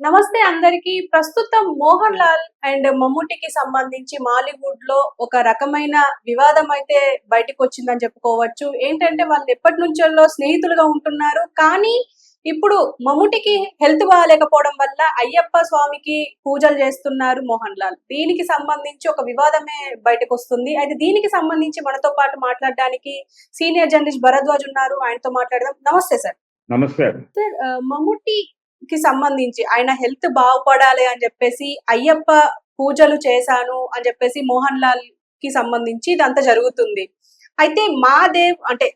నమస్తే అందరికి. ప్రస్తుతం మోహన్ లాల్ అండ్ మమ్ముటికి సంబంధించి మాలీవుడ్లో ఒక రకమైన వివాదం అయితే బయటకు వచ్చిందని చెప్పుకోవచ్చు. ఏంటంటే వాళ్ళు ఎప్పటి నుంచో స్నేహితులుగా ఉంటున్నారు. కానీ ఇప్పుడు మమ్ముటికి హెల్త్ బాగాలేకపోవడం వల్ల అయ్యప్ప స్వామికి పూజలు చేస్తున్నారు మోహన్ లాల్. దీనికి సంబంధించి ఒక వివాదమే బయటకు వస్తుంది అయితే దీనికి సంబంధించి మనతో పాటు మాట్లాడడానికి సీనియర్ జర్నలిస్ట్ భరద్వాజ్ ఉన్నారు. ఆయనతో మాట్లాడదాం. నమస్తే సార్. నమస్తే. సార్ ఆ, కి సంబంధించి ఆయన హెల్త్ బాగుపడాలి అని చెప్పేసి అయ్యప్ప పూజలు చేశాను అని చెప్పేసి మోహన్ లాల్కి సంబంధించి ఇదంతా జరుగుతుంది. అయితే మా దేవ్ అంటే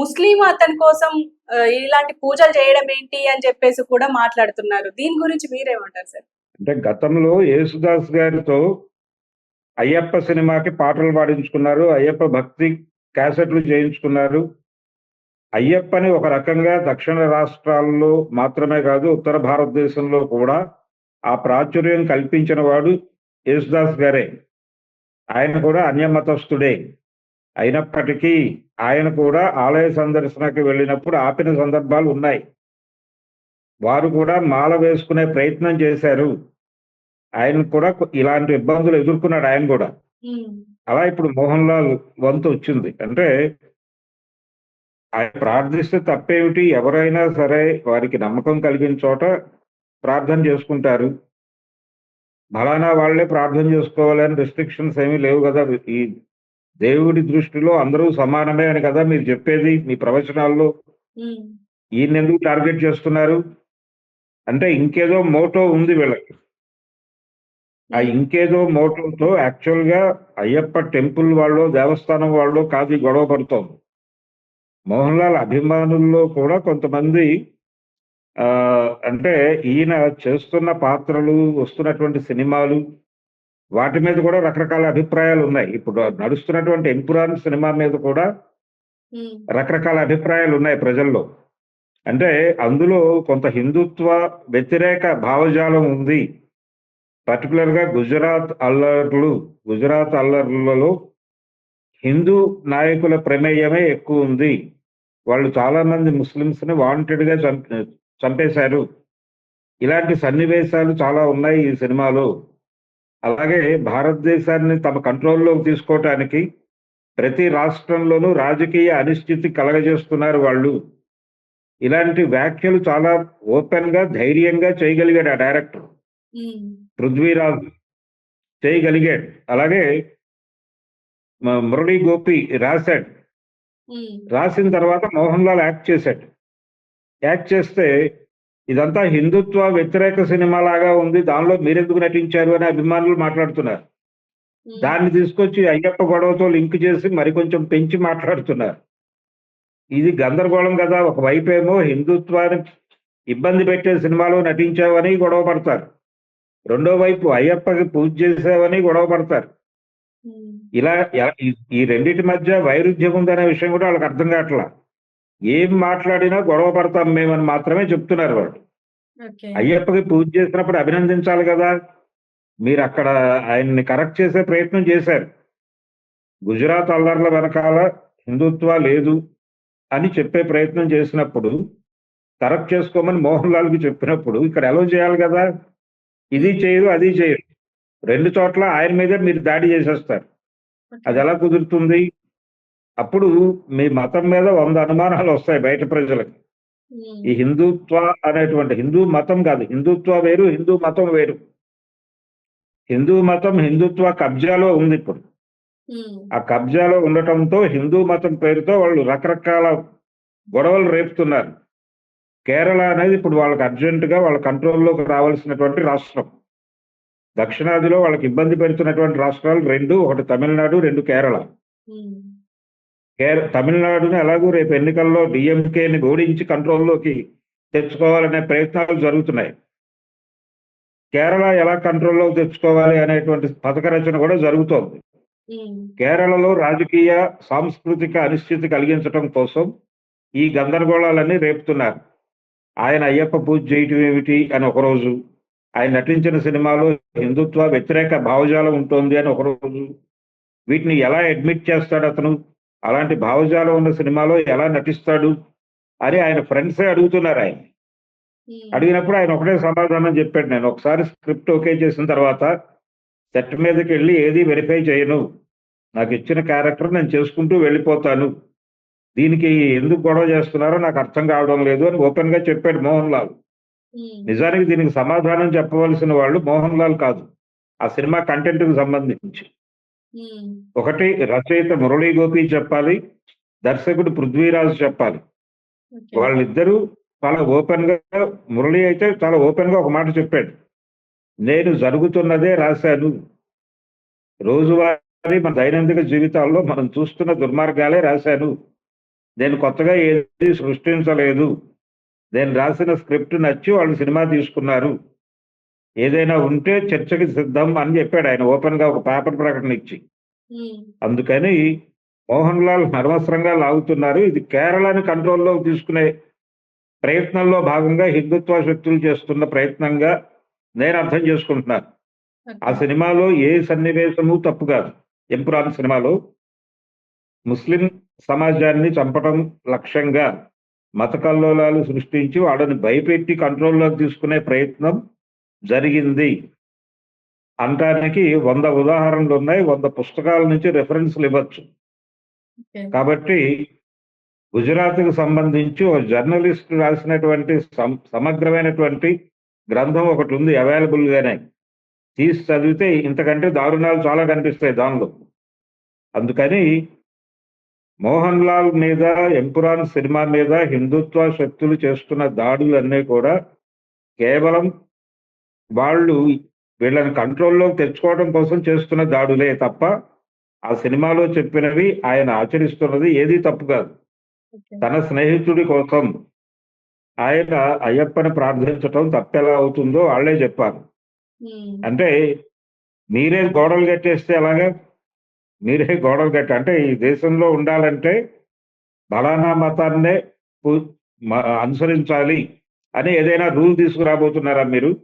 ముస్లిం అతని కోసం ఇలాంటి పూజలు చేయడం ఏంటి అని చెప్పేసి కూడా మాట్లాడుతున్నారు. దీని గురించి మీరేమంటారు సార్? అంటే గతంలో యేసుదాస్ గారితో అయ్యప్ప సినిమాకి పాటలు పాడించుకున్నారు అయ్యప్ప భక్తి క్యాసెట్లు చేయించుకున్నారు అయ్యప్పని ఒక రకంగా దక్షిణ రాష్ట్రాల్లో మాత్రమే కాదు ఉత్తర భారతదేశంలో కూడా ఆ ప్రాచుర్యం కల్పించిన వాడు యేసుదాస్ గారే. ఆయన కూడా అన్యమతస్థుడే అయినప్పటికీ ఆయన కూడా ఆలయ సందర్శనకి వెళ్ళినప్పుడు ఆపిన సందర్భాలు ఉన్నాయి. వారు కూడా మాల వేసుకునే ప్రయత్నం చేశారు. ఆయన కూడా ఇలాంటి ఇబ్బందులు ఎదుర్కొన్నాడు ఆయన కూడా. అలా ఇప్పుడు మోహన్ లాల్ వంతు వచ్చింది. అంటే ఆయన ప్రార్థిస్తే తప్పేమిటి? ఎవరైనా సరే వారికి నమ్మకం కలిగిన చోట ప్రార్థన చేసుకుంటారు. ఫలానా వాళ్ళే ప్రార్థన చేసుకోవాలని రెస్ట్రిక్షన్స్ ఏమీ లేవు కదా. ఈ దేవుడి దృష్టిలో అందరూ సమానమే అని కదా మీరు చెప్పేది మీ ప్రవచనాల్లో. ఈయన ఎందుకు టార్గెట్ చేస్తున్నారు? అంటే ఇంకేదో మోటో ఉంది వీళ్ళకి. ఆ ఇంకేదో మోటోతో యాక్చువల్గా అయ్యప్ప టెంపుల్ వాళ్ళు దేవస్థానం వాళ్ళు కాదు గొడవ పడుతోంది. మోహన్ లాల్ అభిమానుల్లో కూడా కొంతమంది ఆ అంటే ఈయన చేస్తున్న పాత్రలు వస్తున్నటువంటి సినిమాలు వాటి మీద కూడా రకరకాల అభిప్రాయాలు ఉన్నాయి. ఇప్పుడు నడుస్తున్నటువంటి ఎంపురాన్ సినిమా మీద కూడా రకరకాల అభిప్రాయాలు ఉన్నాయి ప్రజల్లో. అంటే అందులో కొంత హిందుత్వ వ్యతిరేక భావజాలం ఉంది. పర్టికులర్గా గుజరాత్ అల్లర్లు గుజరాత్ అల్లర్లలో హిందూ నాయకుల ప్రమేయమే ఎక్కువ ఉంది. వాళ్ళు చాలా మంది ముస్లిమ్స్ని వాంటెడ్గా చంప చంపేశారు. ఇలాంటి సన్నివేశాలు చాలా ఉన్నాయి ఈ సినిమాలో. అలాగే భారతదేశాన్ని తమ కంట్రోల్లోకి తీసుకోవటానికి ప్రతి రాష్ట్రంలోనూ రాజకీయ అనిశ్చితి కలగజేస్తున్నారు వాళ్ళు. ఇలాంటి వ్యాఖ్యలు చాలా ఓపెన్గా ధైర్యంగా చేయగలిగాడు ఆ డైరెక్టర్. పృథ్వీరాజ్ చేయగలిగాడు. అలాగే మురళీ గోపి రాశాడు. రాసిన తర్వాత మోహన్ లాల్ యాక్ట్ చేశాడు. యాక్ట్ చేస్తే ఇదంతా హిందుత్వ వ్యతిరేక సినిమా లాగా ఉంది దానిలో మీరెందుకు నటించారు అని అభిమానులు మాట్లాడుతున్నారు. దాన్ని తీసుకొచ్చి అయ్యప్ప గొడవతో లింక్ చేసి మరికొంచెం పెంచి మాట్లాడుతున్నారు. ఇది గందరగోళం కదా ఒకవైపు ఏమో హిందుత్వాన్ని ఇబ్బంది పెట్టే సినిమాలో నటించావని గొడవ పడతారు. రెండో వైపు అయ్యప్పకి పూజ చేసావని గొడవ పడతారు. ఇలా ఈ- రెండింటి మధ్య వైరుధ్యం ఉందనే విషయం కూడా వాళ్ళకి అర్థం కావట్లా. ఏం మాట్లాడినా గొడవ పడతాం మేమని మాత్రమే చెప్తున్నారు వాళ్ళు. అయ్యప్పకి పూజ చేసినప్పుడు అభినందించాలి కదా. మీరు అక్కడ ఆయన్ని కరెక్ట్ చేసే ప్రయత్నం చేశారు. గుజరాత్ అల్లర్ల వెనకాల హిందుత్వ లేదు అని చెప్పే ప్రయత్నం చేసినప్పుడు కరెక్ట్ చేసుకోమని మోహన్ లాల్కి చెప్పినప్పుడు ఇక్కడ ఎలా చేయాలి కదా? ఇది చేయదు అది చేయదు రెండు చోట్ల ఆయన మీదే మీరు దాడి చేసేస్తారు. అది ఎలా కుదురుతుంది? అప్పుడు మీ మతం మీద వంద అనుమానాలు వస్తాయి బయట ప్రజలకు. ఈ హిందుత్వ అనేటువంటి హిందూ మతం కాదు హిందుత్వ వేరు హిందూ మతం వేరు. హిందూ మతం హిందుత్వ కబ్జాలో ఉంది ఇప్పుడు. ఆ కబ్జాలో ఉండటంతో హిందూ మతం పేరుతో వాళ్ళు రకరకాల గొడవలు రేపుతున్నారు. కేరళ అనేది ఇప్పుడు వాళ్ళకి అర్జెంట్గా వాళ్ళ కంట్రోల్లోకి రావాల్సినటువంటి రాష్ట్రం. దక్షిణాదిలో వాళ్ళకి ఇబ్బంది పెడుతున్నటువంటి రాష్ట్రాలు రెండు ఒకటి తమిళనాడు రెండు కేరళ. కేర తమిళనాడుని ఎలాగూ రేపు ఎన్నికల్లో డిఎంకేని ఓడించి కంట్రోల్లోకి తెచ్చుకోవాలనే ప్రయత్నాలు జరుగుతున్నాయి. కేరళ ఎలా కంట్రోల్లోకి తెచ్చుకోవాలి అనేటువంటి పథక రచన కూడా జరుగుతోంది. కేరళలో రాజకీయ సాంస్కృతిక అనిశ్చితి కలిగించడం కోసం ఈ గందరగోళాలన్నీ రేపుతున్నారు. ఆయన అయ్యప్ప పూజ చేయటం ఏమిటి అని ఒకరోజు ఆయన నటించిన సినిమాలో హిందుత్వ వ్యతిరేక భావజాలం ఉంటుంది అని ఒకరోజు వీటిని ఎలా అడ్మిట్ చేస్తాడు అతను? అలాంటి భావజాలం ఉన్న సినిమాలో ఎలా నటిస్తాడు? అని ఆయన ఫ్రెండ్సే అడుగుతున్నారు ఆయన. ఉమ్, అడిగినప్పుడు ఆయన ఒకటే సమాధానం చెప్పాడు. నేను ఒకసారి స్క్రిప్ట్ ఓకే చేసిన తర్వాత సెట్ మీదకి వెళ్ళి ఏది వెరిఫై చేయను. నాకు ఇచ్చిన క్యారెక్టర్ నేను చేసుకుంటూ వెళ్ళిపోతాను. దీనికి ఎందుకు గొడవ చేస్తున్నారో నాకు అర్థం కావడం లేదు అని ఓపెన్గా చెప్పాడు మోహన్ లాల్. నిజానికి దీనికి సమాధానం చెప్పవలసిన వాళ్ళు మోహన్ లాల్ కాదు. ఆ సినిమా కంటెంట్కి సంబంధించి ఒకటి రచయిత మురళీ గోపి చెప్పాలి దర్శకుడు పృథ్వీరాజు చెప్పాలి. వాళ్ళిద్దరూ చాలా ఓపెన్గా మురళి అయితే చాలా ఓపెన్గా ఒక మాట చెప్పాడు. నేను జరుగుతున్నదే రాశాను. రోజువారీ మన దైనందిక జీవితాల్లో మనం చూస్తున్న దుర్మార్గాలే రాశాను. నేను కొత్తగా ఏది సృష్టించలేదు. నేను రాసిన స్క్రిప్ట్ నచ్చి వాళ్ళు సినిమా తీసుకున్నారు. ఏదైనా ఉంటే చర్చకి సిద్ధం అని చెప్పాడు ఆయన. ఓపెన్గా ఒక పేపర్ ప్రకటన ఇచ్చి. అందుకని మోహన్ లాల్ అనవసరంగా లాగుతున్నారు. ఇది కేరళని కంట్రోల్లో తీసుకునే ప్రయత్నంలో భాగంగా హిందుత్వ శక్తులు చేస్తున్న ప్రయత్నంగా నేను అర్థం చేసుకుంటున్నాను. ఆ. సినిమాలో ఏ సన్నివేశము తప్పు కాదు. ఎంపురాన్ సినిమాలో ముస్లిం సమాజాన్ని చంపడం లక్ష్యంగా మత కల్లోలాలు సృష్టించి వాళ్ళని భయపెట్టి కంట్రోల్లోకి తీసుకునే ప్రయత్నం జరిగింది. అంటానికి వంద ఉదాహరణలు ఉన్నాయి వంద పుస్తకాల నుంచి రెఫరెన్స్లు ఇవ్వచ్చు. కాబట్టి గుజరాత్కు సంబంధించి ఒక జర్నలిస్ట్ రాసినటువంటి సమగ్రమైనటువంటి గ్రంథం ఒకటి ఉంది అవైలబుల్ గానే తీసి చదివితే ఇంతకంటే దారుణాలు చాలా కనిపిస్తాయి దానిలో. అందుకని మోహన్ లాల్ మీద ఎంపురాన్ సినిమా మీద హిందుత్వ శక్తులు చేస్తున్న దాడులన్నీ కూడా కేవలం వాళ్ళు వీళ్ళని కంట్రోల్లోకి తెచ్చుకోవడం కోసం చేస్తున్న దాడులే తప్ప ఆ సినిమాలో చెప్పినవి ఆయన ఆచరిస్తున్నది ఏదీ తప్పు కాదు. తన స్నేహితుడి కోసం ఆయన అయ్యప్పని ప్రార్థించటం తప్పెలా అవుతుందో వాళ్ళే చెప్పారు. అంటే మీరే గోడలు కట్టేస్తే ఎలాగా? మీరే గోడలు కట్ట అంటే ఈ దేశంలో ఉండాలంటే బలానా మతాన్నే అనుసరించాలి అని ఏదైనా రూల్ తీసుకురాబోతున్నారా మీరు?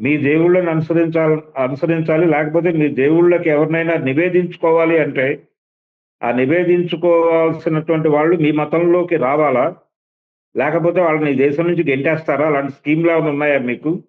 మీ దేవుళ్ళని అనుసరించాలి అనుసరించాలి లేకపోతే మీ దేవుళ్ళకి ఎవరినైనా నివేదించుకోవాలి అంటే ఆ నివేదించుకోవాల్సినటువంటి వాళ్ళు మీ మతంలోకి రావాలా? లేకపోతే వాళ్ళని ఈ దేశం నుంచి గెంటేస్తారా? అలాంటి స్కీమ్లు ఏమైనా ఉన్నాయా మీకు?